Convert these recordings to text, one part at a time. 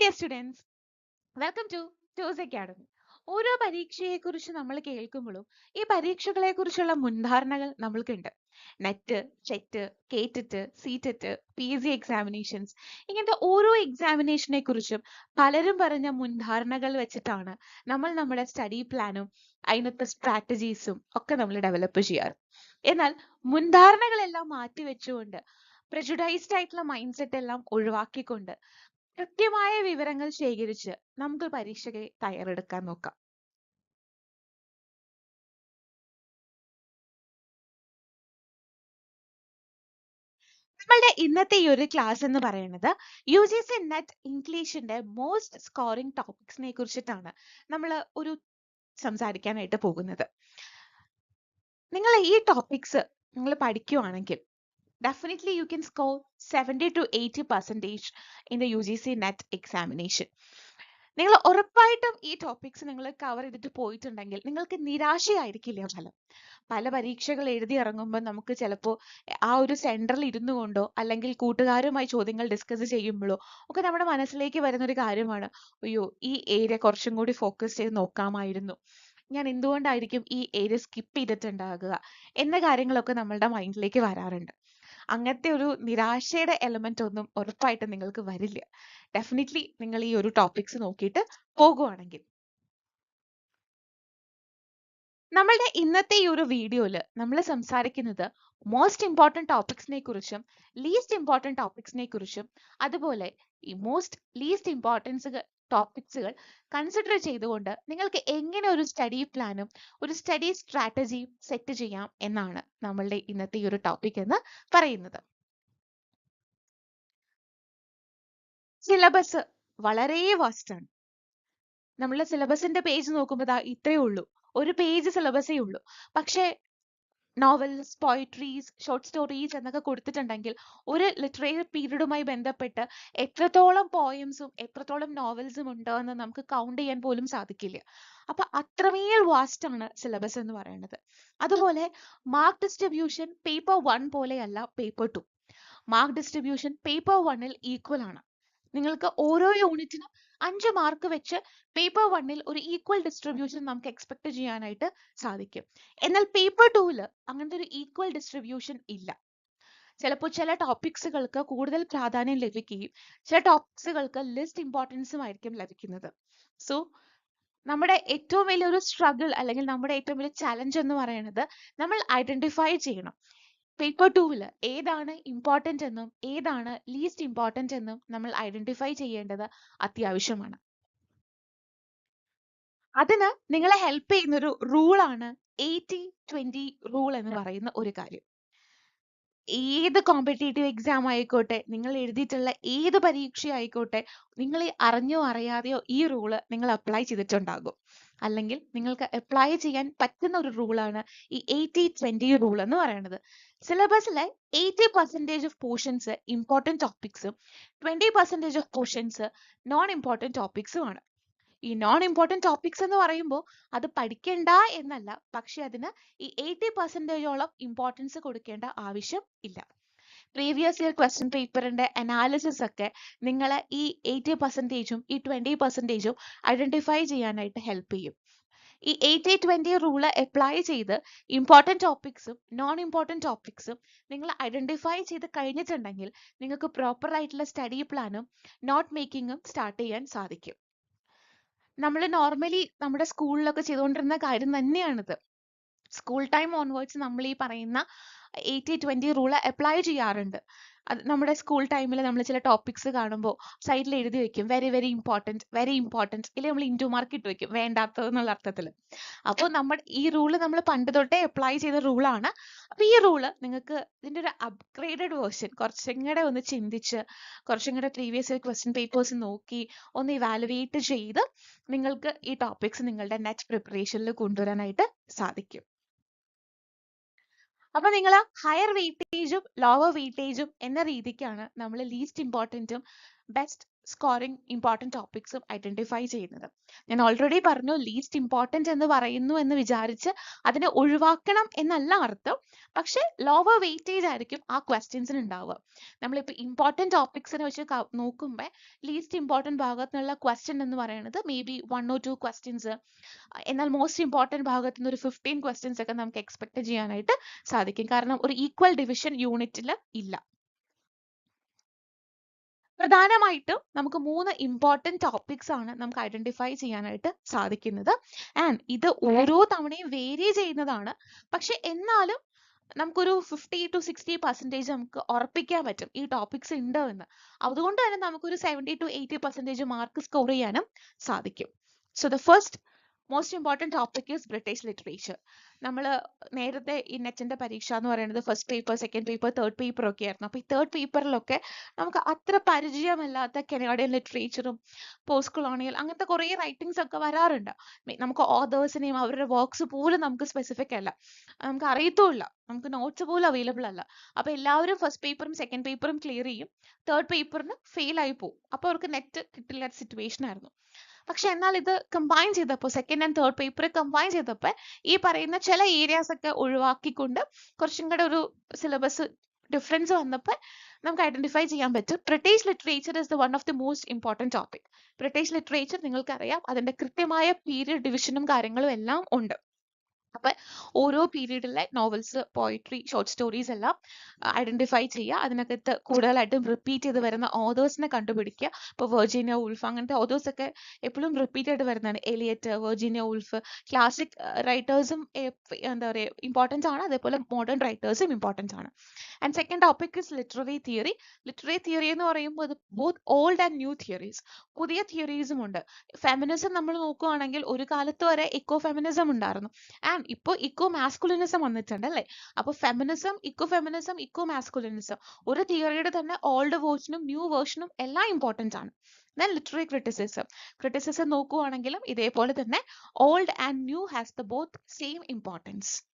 Dear students welcome to Tooz academy ഓരോ പരീക്ഷയെക്കുറിച്ച് നമ്മൾ കേൾക്കുമ്പോഴും ഈ പരീക്ഷകളെ കുറിച്ചുള്ള മുൻധാരണകൾ നമ്മൾക്കുണ്ട്. NET ചെറ്റ് KTET CTET P G examinations ഇങ്ങനത്തെ ഓരോ എക്സാമിനേഷനെ കുറിച്ചും പലരും പറഞ്ഞ മുൻധാരണകൾ വെച്ചിട്ടാണ് നമ്മൾ നമ്മുടെ സ്റ്റഡി പ്ലാനും അതിനത്തെ സ്ട്രാറ്റജീസും ഒക്കെ നമ്മൾ ഡെവലപ്പ് ചെയ്യാറ്. എന്നാൽ മുൻധാരണകളെല്ലാം മാറ്റി വെച്ചുകൊണ്ട് പ്രജുഡൈസ്ഡ് ആയിട്ടുള്ള മൈൻഡ് സെറ്റ് എല്ലാം ഒഴിവാക്കിക്കൊണ്ട് കൃത്യമായ വിവരങ്ങൾ ശേഖരിച്ച് നമുക്ക് പരീക്ഷയ്ക്ക് തയ്യാറെടുക്കാൻ നോക്കാം. നമ്മളുടെ ഇന്നത്തെ ഈ ഒരു ക്ലാസ് എന്ന് പറയുന്നത് യു ജി സി നെറ്റ് ഇംഗ്ലീഷിന്റെ മോസ്റ്റ് സ്കോറിംഗ് ടോപ്പിക്സിനെ കുറിച്ചിട്ടാണ് നമ്മൾ ഒരു സംസാരിക്കാനായിട്ട് പോകുന്നത്. നിങ്ങൾ ഈ ടോപ്പിക്സ് നിങ്ങൾ പഠിക്കുവാണെങ്കിൽ definitely you can score 70 to 80 percentage in the UGC NET examination. നിങ്ങൾ ഉറപ്പായിട്ടും ഈ ടോപ്പിക്സ് നിങ്ങൾ കവർ ചെയ്തിട്ട് പോയിട്ടുണ്ടെങ്കിൽ നിങ്ങൾക്ക് നിരാശയായിരിക്കില്ല ഫലം. പല പരീക്ഷകൾ എഴുതി ഇറങ്ങുമ്പോൾ നമുക്ക് ചിലപ്പോൾ ആ ഒരു സെന്ററിൽ ഇരുന്നു കൊണ്ടോ അല്ലെങ്കിൽ കൂട്ടുകാരുമായി ചോദ്യങ്ങൾ ഡിസ്കസ് ചെയ്യുമ്പോഴോ ഒക്കെ നമ്മുടെ മനസ്സിലേക്ക് വരുന്ന ഒരു കാര്യമാണ്. അയ്യോ ഈ ഏരിയ കുറച്ചും കൂടി ഫോക്കസ് ചെയ്ത് നോക്കാമായിരുന്നു. ഞാൻ എന്തുകൊണ്ടായിരിക്കും ഈ ഏരിയ സ്കിപ്പ് ചെയ്തിട്ടുണ്ടാകുക? എന്ന കാര്യങ്ങളൊക്കെ നമ്മളുടെ മൈൻഡിലേക്ക് വരാറുണ്ട്. അങ്ങനത്തെ ഒരു നിരാശയുടെ എലമെന്റ് ഒന്നും ഉറപ്പായിട്ടും നിങ്ങൾക്ക് വരില്ല. ഡെഫിനറ്റ്ലി നിങ്ങൾ ഈ ഒരു ടോപ്പിക്സ് നോക്കിയിട്ട് പോകുവാണെങ്കിൽ. നമ്മളുടെ ഇന്നത്തെ ഈ ഒരു വീഡിയോയിൽ നമ്മൾ സംസാരിക്കുന്നത് മോസ്റ്റ് ഇമ്പോർട്ടന്റ് ടോപ്പിക്സിനെ കുറിച്ചും ലീസ്റ്റ് ഇമ്പോർട്ടന്റ് ടോപ്പിക്സിനെ കുറിച്ചും അതുപോലെ ഈ മോസ്റ്റ് ലീസ്റ്റ് ഇമ്പോർട്ടൻസ് ടോപ്പിക്സുകൾ കൺസിഡർ ചെയ്തുകൊണ്ട് നിങ്ങൾക്ക് എങ്ങനെ ഒരു സ്റ്റഡി പ്ലാനും ഒരു സ്റ്റഡി സ്ട്രാറ്റജിയും സെറ്റ് ചെയ്യാം എന്നാണ് നമ്മളുടെ ഇന്നത്തെ ഈ ഒരു ടോപ്പിക് എന്ന് പറയുന്നത്. സിലബസ് വളരെ വാസ്റ്റ് ആണ്. നമ്മളെ സിലബസിന്റെ പേജ് നോക്കുമ്പോൾ ഇത്രയേ ഉള്ളൂ. ഒരു പേജ് സിലബസേ ഉള്ളൂ. പക്ഷേ നോവൽസ് പോയിട്രീസ് ഷോർട്ട് സ്റ്റോറീസ് എന്നൊക്കെ കൊടുത്തിട്ടുണ്ടെങ്കിൽ ഒരു ലിറ്ററേറി പീരീഡുമായി ബന്ധപ്പെട്ട് എത്രത്തോളം പോയംസും എത്രത്തോളം നോവൽസും ഉണ്ട് എന്ന് നമുക്ക് കൗണ്ട് ചെയ്യാൻ പോലും സാധിക്കില്ല. അപ്പൊ അത്രമേൽ വാസ്റ്റ് ആണ് സിലബസ് എന്ന് പറയുന്നത്. അതുപോലെ മാർക്ക് ഡിസ്ട്രിബ്യൂഷൻ പേപ്പർ വൺ പോലെയല്ല paper two mark distribution paper വണ്ണിൽ ഈക്വൽ ആണ്. നിങ്ങൾക്ക് ഓരോ യൂണിറ്റിനും അഞ്ച് മാർക്ക് വെച്ച് പേപ്പർ വണ്ണിൽ ഒരു ഈക്വൽ ഡിസ്ട്രിബ്യൂഷൻ നമുക്ക് എക്സ്പെക്ട് ചെയ്യാനായിട്ട് സാധിക്കും. എന്നാൽ പേപ്പർ ടൂവിൽ അങ്ങനത്തെ ഒരു ഈക്വൽ ഡിസ്ട്രിബ്യൂഷൻ ഇല്ല. ചിലപ്പോൾ ചില ടോപ്പിക്സുകൾക്ക് കൂടുതൽ പ്രാധാന്യം ലഭിക്കുകയും ചില ടോപ്പിക്സുകൾക്ക് ലിസ്റ്റ് ഇമ്പോർട്ടൻസും ആയിരിക്കും ലഭിക്കുന്നത്. സോ നമ്മുടെ ഏറ്റവും വലിയൊരു സ്ട്രഗിൾ അല്ലെങ്കിൽ നമ്മുടെ ഏറ്റവും വലിയ ചലഞ്ച് എന്ന് പറയുന്നത് നമ്മൾ ഐഡന്റിഫൈ ചെയ്യണം. പേപ്പർ ടൂവിൽ ഏതാണ് ഇമ്പോർട്ടന്റ് എന്നും ഏതാണ് ലീസ്റ്റ് ഇമ്പോർട്ടന്റ് എന്നും നമ്മൾ ഐഡന്റിഫൈ ചെയ്യേണ്ടത് അത്യാവശ്യമാണ്. അതിന് നിങ്ങളെ ഹെൽപ്പ് ചെയ്യുന്ന ഒരു റൂളാണ് എയ്റ്റി ട്വന്റി റൂൾ എന്ന് പറയുന്ന ഒരു കാര്യം. ഏത് കോമ്പറ്റേറ്റീവ് എക്സാം ആയിക്കോട്ടെ നിങ്ങൾ എഴുതിയിട്ടുള്ള ഏത് പരീക്ഷ ആയിക്കോട്ടെ നിങ്ങൾ അറിഞ്ഞോ അറിയാതെയോ ഈ റൂൾ നിങ്ങൾ അപ്ലൈ ചെയ്തിട്ടുണ്ടാകും. അല്ലെങ്കിൽ നിങ്ങൾക്ക് അപ്ലൈ ചെയ്യാൻ പറ്റുന്ന ഒരു റൂളാണ് ഈ എയ്റ്റി ട്വന്റി റൂൾ എന്ന് പറയുന്നത്. സിലബസിലെ eighty percentage of portions important ടോപ്പിക്സും twenty percentage of portions non important ടോപ്പിക്സും ആണ്. ഈ നോൺ ഇമ്പോർട്ടന്റ് ടോപ്പിക്സ് എന്ന് പറയുമ്പോൾ അത് പഠിക്കേണ്ട എന്നല്ല പക്ഷെ അതിന് ഈ എയ്റ്റി പെർസെന്റേജോളം ഇമ്പോർട്ടൻസ് കൊടുക്കേണ്ട ആവശ്യം ഇല്ല. പ്രീവിയസ് ഇയർ ക്വസ്റ്റ്യൻ പേപ്പറിന്റെ അനാലിസിസ് ഒക്കെ നിങ്ങളെ ഈ എയ്റ്റി പെർസെന്റേജും ഈ ട്വന്റി പെർസെന്റേജും ഐഡന്റിഫൈ ചെയ്യാനായിട്ട് ഹെൽപ്പ് ചെയ്യും. ഈ എയ്റ്റി ട്വന്റി റൂൾ അപ്ലൈ ചെയ്ത് ഇമ്പോർട്ടന്റ് ടോപ്പിക്സും നോൺ ഇമ്പോർട്ടന്റ് ടോപ്പിക്സും നിങ്ങൾ ഐഡന്റിഫൈ ചെയ്ത് കഴിഞ്ഞിട്ടുണ്ടെങ്കിൽ നിങ്ങൾക്ക് പ്രോപ്പർ ആയിട്ടുള്ള സ്റ്റഡി പ്ലാനും നോട്ട് മേക്കിങ്ങും സ്റ്റാർട്ട് ചെയ്യാൻ സാധിക്കും. നമ്മൾ നോർമലി നമ്മുടെ സ്കൂളിലൊക്കെ ചെയ്തുകൊണ്ടിരുന്ന കാര്യം തന്നെയാണിത്. സ്കൂൾ ടൈം ഓൺവേർഡ്സ് നമ്മൾ ഈ പറയുന്ന എയ്റ്റി ട്വന്റി റൂൾ അപ്ലൈ ചെയ്യാറുണ്ട്. അത് നമ്മുടെ സ്കൂൾ ടൈമിൽ നമ്മൾ ചില ടോപ്പിക്സ് കാണുമ്പോൾ സൈഡിൽ എഴുതി വെക്കും. Very very important very important ഇല്ലെങ്കിൽ നമ്മൾ ഇന്റു മാർക്ക് ഇട്ട് വെക്കും. വേണ്ടാത്തത് അർത്ഥത്തിൽ. അപ്പോൾ നമ്മൾ ഈ റൂൾ നമ്മൾ പണ്ട് തൊട്ടേ അപ്ലൈ ചെയ്ത റൂളാണ് അപ്പോൾ ഈ റൂൾ നിങ്ങൾക്ക് ഇതിന്റെ ഒരു അപ്ഗ്രേഡഡ് വേർഷൻ കുറച്ചും ഒന്ന് ചിന്തിച്ച് കുറച്ചും കൂടെ പ്രീവിയസ് ഇയർ ക്വസ്റ്റ്യൻ പേപ്പേഴ്സ് നോക്കി ഒന്ന് ഇവാലുവേറ്റ് ചെയ്ത് നിങ്ങൾക്ക് ഈ ടോപ്പിക്സ് നിങ്ങളുടെ നെറ്റ് പ്രിപ്പറേഷനിൽ കൊണ്ടുവരാനായിട്ട് സാധിക്കും. അപ്പൊ നിങ്ങൾ ഹയർ വെയിറ്റേജും ലോവർ വെയിറ്റേജും എന്ന രീതിക്കാണ് നമ്മൾ ലീസ്റ്റ് ഇമ്പോർട്ടന്റും ബെസ്റ്റ് സ്കോറിംഗ് ഇമ്പോർട്ടന്റ് ടോപ്പിക്സും ഐഡന്റിഫൈ ചെയ്യുന്നത്. ഞാൻ ഓൾറെഡി പറഞ്ഞു ലീസ്റ്റ് ഇമ്പോർട്ടന്റ് എന്ന് പറയുന്നു എന്ന് വിചാരിച്ച് അതിനെ ഒഴിവാക്കണം എന്നല്ല അർത്ഥം. പക്ഷെ ലോവർ വെയിറ്റേജ് ആയിരിക്കും ആ ക്വസ്റ്റ്യൻസിന് ഉണ്ടാവുക. നമ്മളിപ്പോൾ ഇമ്പോർട്ടന്റ് ടോപ്പിക്സിനെ വെച്ച് നോക്കുമ്പോൾ ലീസ്റ്റ് ഇമ്പോർട്ടന്റ് ഭാഗത്തു നിന്നുള്ള ക്വസ്റ്റ്യൻ എന്ന് പറയുന്നത് maybe one or two questions എന്നാൽ മോസ്റ്റ് ഇമ്പോർട്ടന്റ് ഭാഗത്തു നിന്ന് ഒരു ഫിഫ്റ്റീൻ ക്വസ്റ്റ്യൻസ് ഒക്കെ നമുക്ക് എക്സ്പെക്ട് ചെയ്യാനായിട്ട് സാധിക്കും. കാരണം ഒരു ഈക്വൽ ഡിവിഷൻ യൂണിറ്റിൽ ഇല്ല. പ്രധാനമായിട്ടും നമുക്ക് മൂന്ന് ഇമ്പോർട്ടന്റ് ടോപ്പിക്സ് ആണ് നമുക്ക് ഐഡന്റിഫൈ ചെയ്യാനായിട്ട് സാധിക്കുന്നത്. ആൻഡ് ഇത് ഓരോ തവണയും വേരി ചെയ്യുന്നതാണ്. പക്ഷെ എന്നാലും നമുക്കൊരു ഫിഫ്റ്റി ടു സിക്സ്റ്റി പെർസെന്റേജ് നമുക്ക് ഉറപ്പിക്കാൻ പറ്റും ഈ ടോപ്പിക്സ് ഉണ്ട് എന്ന്. അതുകൊണ്ട് തന്നെ നമുക്കൊരു seventy to eighty percentage mark score ചെയ്യാനും സാധിക്കും. So the first most important topic is British literature നമ്മൾ നേരത്തെ ഈ നെറ്റിന്റെ പരീക്ഷ എന്ന് പറയുന്നത് first paper second paper third paper ഒക്കെ ആയിരുന്നു. അപ്പോൾ ഈ തേർഡ് പേപ്പറിലൊക്കെ നമുക്ക് അത്ര പരിചയമല്ലാത്ത കനേഡിയൻ ലിറ്ററേച്ചറും പോസ്റ്റ് കൊളോണിയൽ അങ്ങനത്തെ കുറേ റൈറ്റിങ്സ് ഒക്കെ വരാറുണ്ട്. നമുക്ക് ഓതേഴ്സിനെയും അവരുടെ വർക്ക്സ് പോലും നമുക്ക് സ്പെസിഫിക് അല്ല. നമുക്ക് അറിയത്തുമില്ല. നമുക്ക് നോട്ട്സ് പോലും അവൈലബിൾ അല്ല. അപ്പോൾ എല്ലാവരും ഫസ്റ്റ് പേപ്പറും സെക്കൻഡ് പേപ്പറും ക്ലിയർ ചെയ്യും. തേർഡ് പേപ്പറിന് ഫെയിൽ ആയി പോകും അപ്പോൾ അവർക്ക് നെറ്റ് കിട്ടില്ലാത്ത സിറ്റുവേഷൻ ആയിരുന്നു. പക്ഷെ എന്നാൽ ഇത് കമ്പൈൻ ചെയ്തപ്പോൾ second and third paper combine ചെയ്തപ്പോൾ ഈ പറയുന്ന ചില ഏരിയാസ് ഒക്കെ ഒഴിവാക്കിക്കൊണ്ട് കുറച്ചും കൂടെ ഒരു സിലബസ് ഡിഫറൻസ് വന്നപ്പോൾ നമുക്ക് ഐഡന്റിഫൈ ചെയ്യാൻ പറ്റും. British literature is the one of the most important topic British literature നിങ്ങൾക്കറിയാം അതിന്റെ കൃത്യമായ പീരിയഡ് ഡിവിഷനും കാര്യങ്ങളും എല്ലാം ഉണ്ട്. അപ്പൊ ഓരോ പീരീഡിലെ നോവൽസ് പോയിട്രി ഷോർട്ട് സ്റ്റോറീസ് എല്ലാം ഐഡന്റിഫൈ ചെയ്യുക. അതിനകത്ത് കൂടുതലായിട്ടും റിപ്പീറ്റ് ചെയ്ത് വരുന്ന ഓതേഴ്സിനെ കണ്ടുപിടിക്കുക. ഇപ്പോൾ വെർജീനിയ ഉൾഫ് അങ്ങനത്തെ ഓതേഴ്സ് ഒക്കെ എപ്പോഴും റിപ്പീറ്റ് ആയിട്ട് വരുന്നതാണ്. എലിയറ്റ് വെർജീനിയ ഉൾഫ് ക്ലാസിക് റൈറ്റേഴ്സും എന്താ പറയുക ഇമ്പോർട്ടൻസ് ആണ്. അതേപോലെ മോഡേൺ റൈറ്റേഴ്സും ഇമ്പോർട്ടൻസ് ആണ്. And second topic is literary theory literary theory എന്ന് പറയുമ്പോൾ ഇത് both old and new theories പുതിയ തിയറീസും ഉണ്ട്. ഫെമിനിസം നമ്മൾ നോക്കുകയാണെങ്കിൽ ഒരു കാലത്ത് വരെ ഇക്കോ ഫെമിനിസം ഉണ്ടായിരുന്നു. ആൻഡ് ഇപ്പോൾ ഇക്കോ മാസ്കുലിനിസം വന്നിട്ടുണ്ട് അല്ലേ? അപ്പോൾ feminism eco feminism eco masculinism ഒരു തിയറിയുടെ തന്നെ ഓൾഡ് വേർഷനും ന്യൂ വേർഷനും എല്ലാം ഇമ്പോർട്ടന്റ് ആണ്. ദെൻ ലിറ്റററി ക്രിറ്റിസിസം ക്രിറ്റിസിസം നോക്കുവാണെങ്കിലും ഇതേപോലെ തന്നെ old and new has the both same importance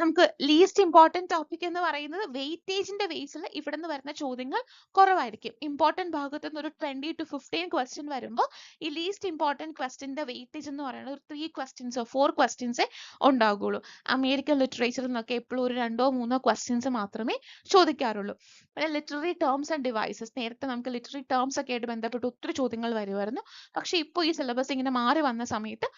നമുക്ക് ലീസ്റ്റ് ഇമ്പോർട്ടന്റ് ടോപ്പിക് എന്ന് പറയുന്നത് വെയിറ്റേജിന്റെ ബേസിൽ ഇവിടെ നിന്ന് വരുന്ന ചോദ്യങ്ങൾ കുറവായിരിക്കും. ഇമ്പോർട്ടന്റ് ഭാഗത്ത് നിന്ന് ഒരു ട്വന്റി ടു ഫിഫ്റ്റീൻ ക്വസ്റ്റ്യൻ വരുമ്പോൾ ഈ ലീസ്റ്റ് ഇമ്പോർട്ടന്റ് ക്വസ്റ്റിന്റെ വെയിറ്റേജ് എന്ന് പറയുന്നത് ഒരു ത്രീ ക്വസ്റ്റ്യൻസോ ഫോർ ക്വസ്റ്റ്യൻസേ ഉണ്ടാകുള്ളൂ അമേരിക്കൻ ലിറ്ററേച്ചറിൽ നിന്നൊക്കെ എപ്പോഴും ഒരു രണ്ടോ മൂന്നോ ക്വസ്റ്റ്യൻസ് മാത്രമേ ചോദിക്കാറുള്ളൂ. പിന്നെ ലിറ്റററി ടേംസ് ആൻഡ് ഡിവൈസസ് നേരത്തെ നമുക്ക് ലിറ്റററി ടേംസ് ഒക്കെ ആയിട്ട് ബന്ധപ്പെട്ട് ഒത്തിരി ചോദ്യങ്ങൾ വരുമായിരുന്നു. പക്ഷെ ഇപ്പോൾ ഈ സിലബസ് ഇങ്ങനെ മാറി വന്ന സമയത്ത്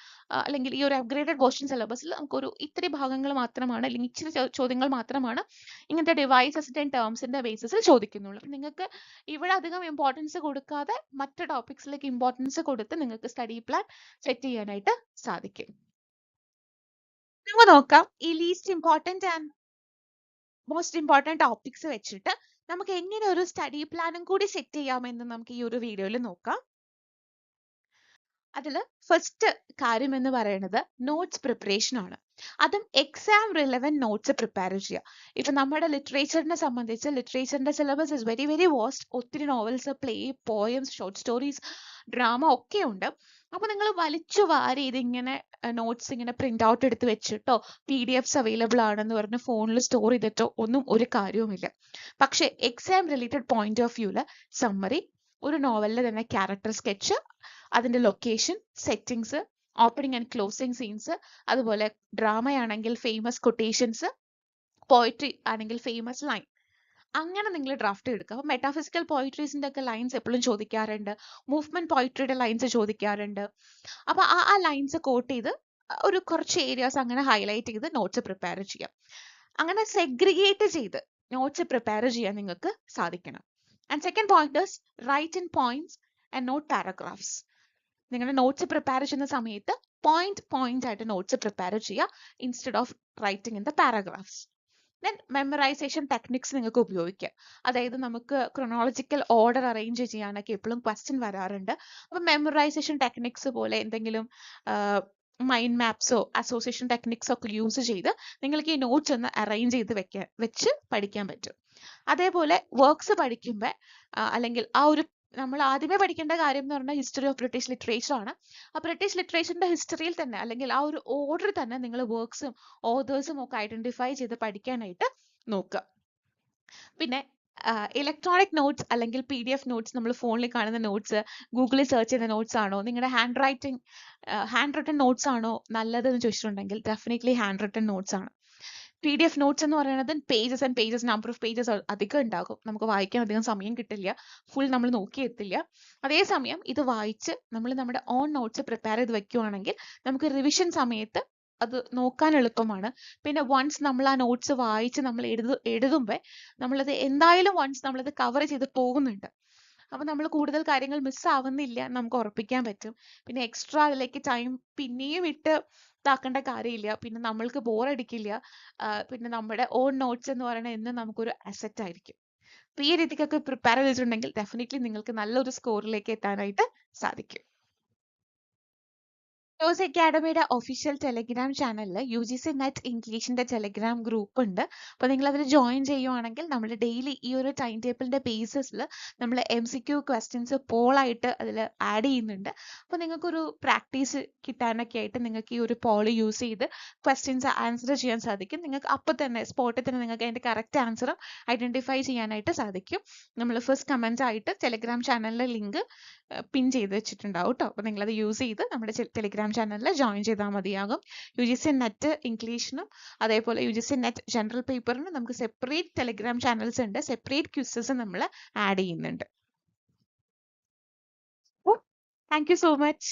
അല്ലെങ്കിൽ ഈ ഒരു അപ്ഗ്രേഡഡ് ക്വസ്റ്റ്യൻ സിലബസിൽ നമുക്കൊരു ഇത്തിരി ഭാഗങ്ങൾ മാത്രമാണ് അല്ലെങ്കിൽ ഇച്ചിരി ചോദ്യങ്ങൾ മാത്രമാണ് ഇങ്ങനത്തെ ഡിവൈസസിന്റെ ടേംസിന്റെ ബേസിസിൽ ചോദിക്കുന്നുള്ളൂ. നിങ്ങൾക്ക് ഇവിടെ അധികം ഇമ്പോർട്ടൻസ് കൊടുക്കാതെ മറ്റ് ടോപ്പിക്സിലേക്ക് ഇമ്പോർട്ടൻസ് കൊടുത്ത് നിങ്ങൾക്ക് സ്റ്റഡി പ്ലാൻ സെറ്റ് ചെയ്യാനായിട്ട് സാധിക്കും. നമുക്ക് നോക്കാം. ഈ least important and most important topics വെച്ചിട്ട് നമുക്ക് എങ്ങനെ ഒരു സ്റ്റഡി പ്ലാനും കൂടി സെറ്റ് ചെയ്യാമെന്ന് നമുക്ക് ഈ ഒരു വീഡിയോയിൽ നോക്കാം. അതിൽ ഫസ്റ്റ് കാര്യം എന്ന് പറയുന്നത് നോട്ട്സ് പ്രിപ്പറേഷൻ ആണ്. അതും എക്സാം റിലവന്റ് നോട്ട്സ് പ്രിപ്പയർ ചെയ്യുക. ഇപ്പം നമ്മുടെ ലിറ്ററേച്ചറിനെ സംബന്ധിച്ച് ലിറ്ററേച്ചറിന്റെ syllabus is very very vast ഒത്തിരി novels play poems short stories drama ഒക്കെ ഉണ്ട്. അപ്പോൾ നിങ്ങൾ വലിച്ചു വാരി ഇതിങ്ങനെ നോട്ട്സ് ഇങ്ങനെ പ്രിന്റ് ഔട്ട് എടുത്ത് വെച്ചിട്ടോ പി ഡി എഫ്സ് അവൈലബിൾ ആണെന്ന് പറഞ്ഞ് ഫോണിൽ സ്റ്റോർ ചെയ്തിട്ടോ ഒന്നും ഒരു കാര്യവുമില്ല പക്ഷേ എക്സാം റിലേറ്റഡ് പോയിന്റ് ഓഫ് വ്യൂവിൽ സമ്മറി ഒരു നോവലിലെ തന്നെ ക്യാരക്ടർ സ്കെച്ച് അതിന്റെ location settings opening and closing scenes അതുപോലെ ഡ്രാമയാണെങ്കിൽ ഫേമസ് കൊട്ടേഷൻസ് പോയിട്രി ആണെങ്കിൽ ഫേമസ് ലൈൻ അങ്ങനെ നിങ്ങൾ ഡ്രാഫ്റ്റ് എടുക്കുക. അപ്പോൾ മെറ്റാഫിസിക്കൽ പോയിട്രീസിന്റെ ഒക്കെ ലൈൻസ് എപ്പോഴും ചോദിക്കാറുണ്ട്. മൂവ്മെന്റ് പോയിട്രിയുടെ ലൈൻസ് ചോദിക്കാറുണ്ട്. അപ്പോൾ ആ ആ ലൈൻസ് കോട്ട് ചെയ്ത് ഒരു കുറച്ച് ഏരിയാസ് അങ്ങനെ ഹൈലൈറ്റ് ചെയ്ത് നോട്ട്സ് പ്രിപ്പയർ ചെയ്യാം. അങ്ങനെ സെഗ്രിഗേറ്റ് ചെയ്ത് നോട്ട്സ് പ്രിപ്പയർ ചെയ്യാൻ നിങ്ങൾക്ക് സാധിക്കണം. And second point write in points and not paragraphs നിങ്ങളുടെ നോട്ട്സ് പ്രിപ്പയർ ചെയ്യുന്ന സമയത്ത് പോയിന്റ് പോയിന്റ് ആയിട്ട് നോട്ട്സ് പ്രിപ്പയർ ചെയ്യുക instead of writing in the paragraphs then memorisation techniques നിങ്ങൾക്ക് ഉപയോഗിക്കാം. അതായത് നമുക്ക് ക്രൊണോളജിക്കൽ ഓർഡർ അറേഞ്ച് ചെയ്യാനൊക്കെ എപ്പോഴും ക്വസ്റ്റ്യൻ വരാറുണ്ട്. അപ്പം മെമ്മറൈസേഷൻ ടെക്നിക്സ് പോലെ എന്തെങ്കിലും മൈൻഡ് മാപ്സോ അസോസിയേഷൻ ടെക്നിക്സോ ഒക്കെ യൂസ് ചെയ്ത് നിങ്ങൾക്ക് ഈ നോട്ട്സ് ഒന്ന് അറേഞ്ച് ചെയ്ത് വെക്കാൻ വെച്ച് പഠിക്കാൻ പറ്റും. അതേപോലെ വർക്ക്സ് പഠിക്കുമ്പോൾ അല്ലെങ്കിൽ ആ ഒരു നമ്മൾ ആദ്യമേ പഠിക്കേണ്ട കാര്യം എന്ന് പറഞ്ഞാൽ ഹിസ്റ്ററി ഓഫ് ബ്രിട്ടീഷ് ലിറ്ററേച്ചർ ആണ്. ആ ബ്രിട്ടീഷ് ലിറ്ററേച്ചറിന്റെ ഹിസ്റ്ററിയിൽ തന്നെ അല്ലെങ്കിൽ ആ ഒരു ഓർഡർ തന്നെ നിങ്ങൾ വർക്ക്സും ഓതേഴ്സും ഒക്കെ ഐഡന്റിഫൈ ചെയ്ത് പഠിക്കാനായിട്ട് നോക്കുക. പിന്നെ ഇലക്ട്രോണിക് നോട്ട്സ് അല്ലെങ്കിൽ പി ഡി എഫ് നോട്ട്സ് നമ്മൾ ഫോണിൽ കാണുന്ന നോട്ട്സ് ഗൂഗിളിൽ സെർച്ച് ചെയ്യുന്ന നോട്ട്സ് ആണോ? നിങ്ങളുടെ hand writing hand written notes ആണോ നല്ലതെന്ന് ചോദിച്ചിട്ടുണ്ടെങ്കിൽ ഡെഫിനറ്റ്ലി ഹാൻഡ് റിട്ടൺ നോട്ട്സ് ആണ്. പി ഡി എഫ് നോട്ട്സ് എന്ന് പറയുന്നത് pages and pages number of pages അധികം ഉണ്ടാകും. നമുക്ക് വായിക്കാൻ അധികം സമയം കിട്ടില്ല. ഫുൾ നമ്മൾ നോക്കിയെത്തില്ല അതേസമയം ഇത് വായിച്ച് നമ്മൾ നമ്മുടെ ഓൺ നോട്ട്സ് പ്രിപ്പയർ ചെയ്ത് വെക്കുകയാണെങ്കിൽ നമുക്ക് റിവിഷൻ സമയത്ത് അത് നോക്കാൻ എളുപ്പമാണ്. പിന്നെ വൺസ് നമ്മൾ ആ നോട്ട്സ് വായിച്ച് നമ്മൾ എഴുതു എഴുതുമ്പോൾ നമ്മളത് എന്തായാലും വൺസ് നമ്മളത് കവർ ചെയ്ത് പോകുന്നുണ്ട്. അപ്പൊ നമ്മൾ കൂടുതൽ കാര്യങ്ങൾ മിസ് ആവുന്നില്ല എന്ന് നമുക്ക് ഉറപ്പിക്കാൻ പറ്റും. പിന്നെ എക്സ്ട്രാ അതിലേക്ക് ടൈം പിന്നെയും ഇട്ട് ഇതാക്കേണ്ട കാര്യമില്ല. പിന്നെ നമ്മൾക്ക് ബോറടിക്കില്ല പിന്നെ നമ്മുടെ ഓൺ നോട്ട്സ് എന്ന് പറയുന്നത് എന്നും നമുക്കൊരു അസറ്റ് ആയിരിക്കും. ഈ രീതിക്കൊക്കെ പ്രിപ്പയർ ചെയ്തിട്ടുണ്ടെങ്കിൽ ഡെഫിനറ്റ്ലി നിങ്ങൾക്ക് നല്ലൊരു സ്കോറിലേക്ക് എത്താനായിട്ട് സാധിക്കും. ടോസ് അക്കാഡമിയുടെ ഒഫീഷ്യൽ ടെലിഗ്രാം ചാനലിൽ യു ജി സി നെറ്റ് ഇംഗ്ലീഷിന്റെ ടെലിഗ്രാം ഗ്രൂപ്പ് ഉണ്ട്. അപ്പോൾ നിങ്ങൾ അതിൽ ജോയിൻ ചെയ്യുവാണെങ്കിൽ നമ്മൾ ഡെയിലി ഈ ഒരു ടൈം ടേബിളിന്റെ ബേസിസിൽ നമ്മൾ എം സി ക്യു ക്വസ്റ്റ്യൻസ് പോളായിട്ട് അതിൽ ആഡ് ചെയ്യുന്നുണ്ട്. അപ്പോൾ നിങ്ങൾക്കൊരു പ്രാക്ടീസ് കിട്ടാനൊക്കെ ആയിട്ട് നിങ്ങൾക്ക് ഈ ഒരു പോൾ യൂസ് ചെയ്ത് ക്വസ്റ്റ്യൻസ് ആൻസർ ചെയ്യാൻ സാധിക്കും. നിങ്ങൾക്ക് അപ്പോൾ തന്നെ സ്പോട്ടിൽ തന്നെ നിങ്ങൾക്ക് അതിന്റെ കറക്റ്റ് ആൻസറും ഐഡന്റിഫൈ ചെയ്യാനായിട്ട് സാധിക്കും. നമ്മൾ ഫസ്റ്റ് കമന്റ് ആയിട്ട് ടെലിഗ്രാം ചാനലിലെ ലിങ്ക് പിൻ ചെയ്ത് വെച്ചിട്ടുണ്ടാവും കേട്ടോ അപ്പോൾ നിങ്ങളത് യൂസ് ചെയ്ത് നമ്മുടെ ടെലഗ്രാം ചാനലിൽ ജോയിൻ ചെയ്താൽ മതിയാകും. യു ജി സി നെറ്റ് ഇംഗ്ലീഷിനും അതേപോലെ U G C NET general പേപ്പറിനും നമുക്ക് സെപ്പറേറ്റ് ടെലിഗ്രാം ചാനൽസ് ഉണ്ട്. സെപ്പറേറ്റ് ക്യൂസസ് നമ്മൾ ആഡ് ചെയ്യുന്നുണ്ട്. Thank you so much